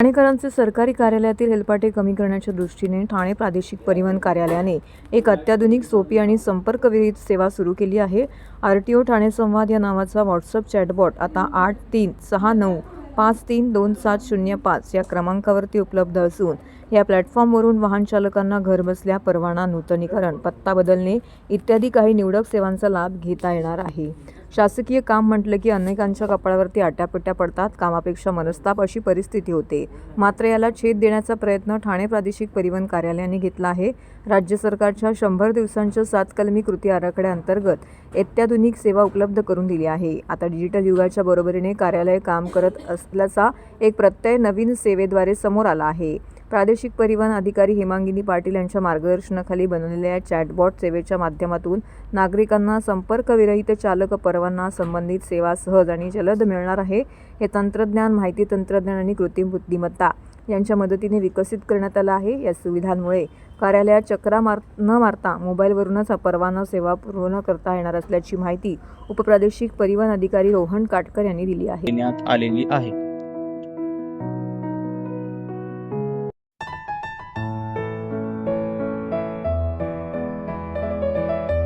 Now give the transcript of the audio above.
ठाणेकरांचे सरकारी कार्यालयातील हेलपाटे कमी करण्याच्या दृष्टीने ठाणे प्रादेशिक परिवहन कार्यालयाने एक अत्याधुनिक सोपी आणि संपर्कविरहित सेवा सुरू केली आहे. आर टी ओ ठाणे संवाद या नावाचा व्हॉट्सअप चॅटबॉट आता आठ तीन सहा नऊ पाच तीन दोन सात शून्य पाच या क्रमांकावरती उपलब्ध असून या प्लॅटफॉर्मवरून वाहन चालकांना घरबसल्या परवाना नूतनीकरण पत्ता बदलणे इत्यादी काही निवडक सेवांचा लाभ घेता येणार आहे. शासकीय काम म्हटलं की अनेकांच्या कपाळावरती आट्यापट्या पडतात कामापेक्षा मनस्ताप अशी परिस्थिती होते. मात्र याला छेद देण्याचा प्रयत्न ठाणे प्रादेशिक परिवहन कार्यालयाने घेतला आहे. राज्य सरकारच्या शंभर दिवसांच्या सात कलमी कृती आराखड्याअंतर्गत अत्याधुनिक सेवा उपलब्ध करून दिली आहे. आता डिजिटल युगाच्या बरोबरीने कार्यालय काम करत असल्याचा एक प्रत्यय नवीन सेवेद्वारे समोर आला आहे. प्रादेशिक परिवहन अधिकारी हेमांगिनी पाटील यांच्या मार्गदर्शनाखाली बनवलेल्या या चॅटबॉट सेवेच्या माध्यमातून नागरिकांना संपर्कविरहित चालक परवाना संबंधित सेवा सहज आणि जलद मिळणार आहे हे तंत्रज्ञान माहिती तंत्रज्ञान आणि कृत्रिम बुद्धिमत्ता यांच्या मदतीने विकसित करण्यात आलं आहे. या सुविधांमुळे कार्यालयात चक्रा मार न मारता मोबाईलवरूनच हा परवाना सेवा पूर्ण करता येणार असल्याची माहिती उपप्रादेशिक परिवहन अधिकारी रोहन काटकर यांनी दिली आहे. देण्यात आलेली आहे.